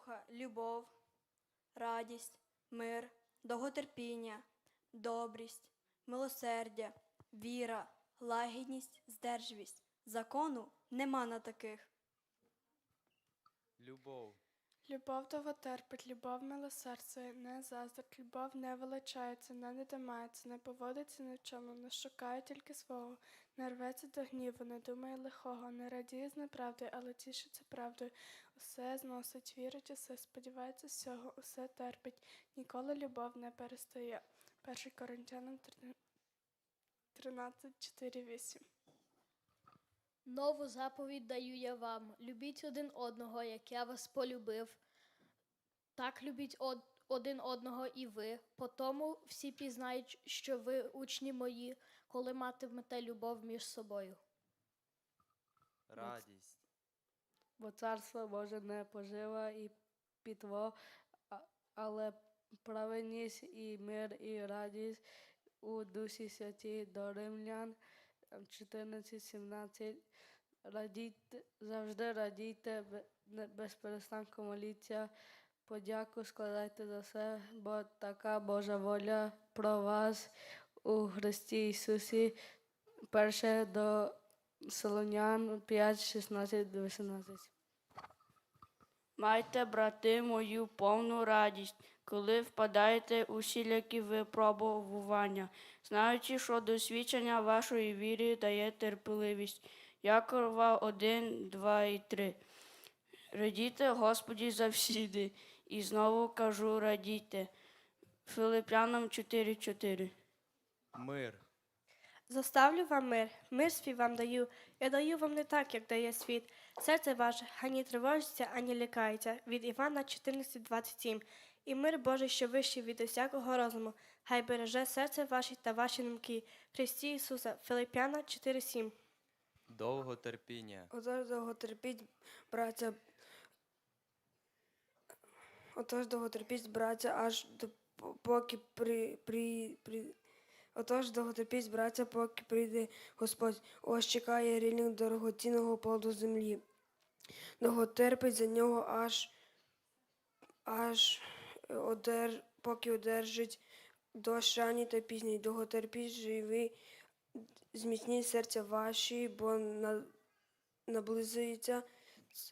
духа любов, радість, мир, довготерпіння, добрість, милосердя, віра, лагідність, здержвість. Закону нема на таких. Любов. Любов того терпить, любов милосердствує, не заздрить, любов не величається, не недимається, не поводиться ні в чому, не шукає тільки свого, не рветься до гніву, не думає лихого, не радіє з неправди, але тішиться правдою. Усе зносить, вірить усе, сподівається всього, усе терпить, ніколи любов не перестає. 1 Коринтянам 13, 4, 8. Нову заповідь даю я вам. Любіть один одного, як я вас полюбив. Так любіть од- один одного і ви. По тому всі пізнають, що ви учні мої, коли матимете любов між собою. Радість. Бо царство Боже не пожива і пітво, але праведність і мир і радість у Дусі Святій до Римлян 14-17. Радійте, завжди радійте, без перестанку моліться, подяку складайте за все, бо така Божа воля про вас у Христі Ісусі. Перше до Солонян 5, 16, 18. Майте, брати, мою повну радість, коли впадаєте у всілякі випробування, знаючи, що досвідчення вашої віри дає терпеливість. Якова 1, 2 і 3. Радійте, Господі, завсіди, і знову кажу, радійте. Филип'янам 4, 4. Мир. Заставлю вам мир, мир свій вам даю. Я даю вам не так, як дає світ. Серце ваше ані тривожиться, ані лякається. Від Івана 14.27. І мир Божий, що вищий від усякого розуму, хай береже серце ваше та ваші думки. Христі Ісуса, Филип'яна 4.7. Довготерпіння. Отож довготерпіть, браття. Отож довготерпіть, браття, аж до поки при, при, при... Отож довготерпіть, браття, поки прийде Господь. Ось чекає рільник дорогоцінного плоду землі. Довготерпить за нього аж, аж одер, поки одержить дощ ранній та пізній. Довготерпіть живий, зміцніть серця ваші, бо на, наблизується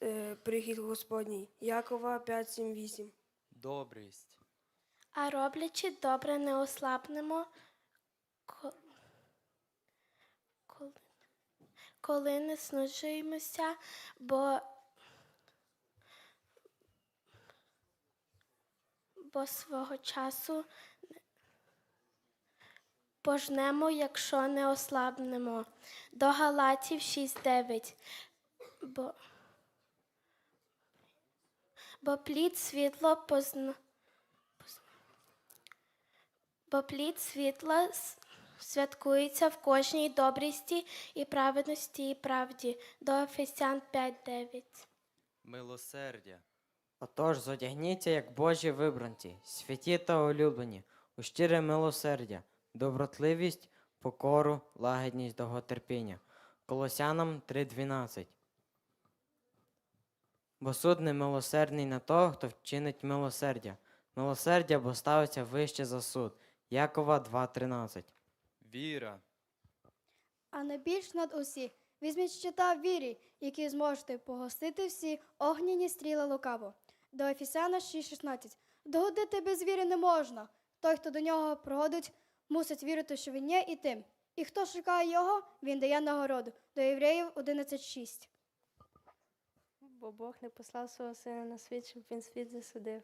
е, прихід Господній. Якова 5, 7, 8. Добрість. А роблячи добре, не ослабнемо, коли, коли не снуджуємося, бо, бо свого часу пожнемо, якщо не ослабнемо. До Галатів 6.9. Бо, бо плід світло позна. Бо плід світла святкується в кожній добрісті і праведності і правді. До Ефесян 5.9. Милосердя. Отож, зодягніться, як Божі вибранці, святі та улюблені, у щире милосердя, добротливість, покору, лагідність, довготерпіння. Колосянам 3.12. Бо суд не милосердний на того, хто вчинить милосердя. Милосердя, бо ставиться вище за суд. Якова 2.13. Віра. А найбільш над усі візьміть щита вірі, які зможете погостити всі огняні стріли лукаво. До Ефесяна 6.16. Догодити без віри не можна. Той, хто до нього приходить, мусить вірити, що він є і тим. І хто шукає його, він дає нагороду. До Євреїв 11.6. Бо Бог не послав свого сина на світ, щоб він світ засудив.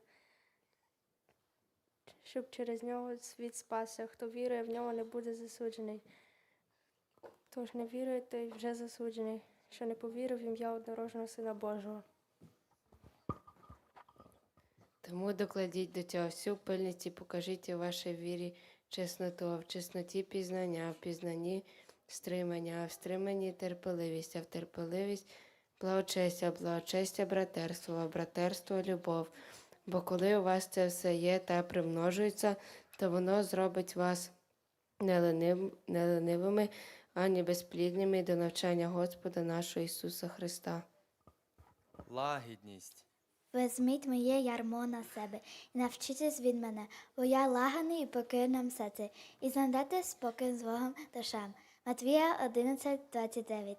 Щоб через нього світ спасся. Хто вірує в нього, не буде засуджений. Хто ж не вірує, той вже засуджений, що не повірив в ім'я однорожного Сина Божого. Тому докладіть до цього всю пильність і покажіть у вашій вірі чесноту, а в чесноті пізнання, а в пізнанні стримання, а в стриманні терпеливість, а в терпеливість благочестя, благочестя братерство, а братерство любов. Бо коли у вас це все є та примножується, то воно зробить вас не ленив- не ленивими, ані безплідними до навчання Господа нашого Ісуса Христа. Лагідність. Візьміть моє ярмо на себе і навчитесь від мене, бо я лаганий і покірним серце, і знайдете спокій з Богом душам. Матвія 11.29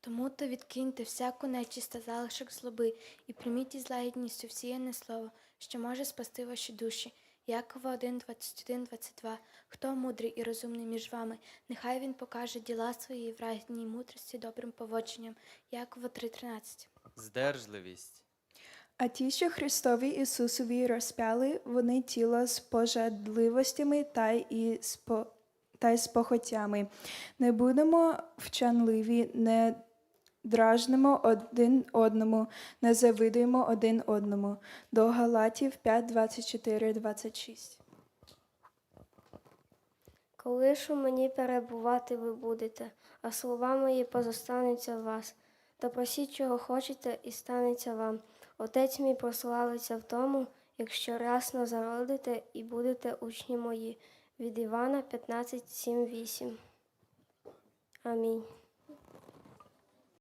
Тому то відкиньте всяку нечисть залишок злоби і прийміть із лагідністю всіяне слово, що може спасти ваші душі. Якова 1, 21, 22. Хто мудрий і розумний між вами, нехай він покаже діла свої в лагідній мудрості добрим поводженням. Якова 3, 13. Здержливість. А ті, що Христові Ісусові розпяли, вони тіло з пожадливостями та й з по- та й з похотями. Не будемо вчанливі, не дражнимо один одному, не завидуємо один одному. До Галатів 5, 24, 26. Коли ж у мені перебувати ви будете, а слова мої позостануться в вас, то просіть, чого хочете, і станеться вам. Отець мій прославиться в тому, якщо рясно зародите і будете учні мої. Від Івана 15, 7, 8. Амінь.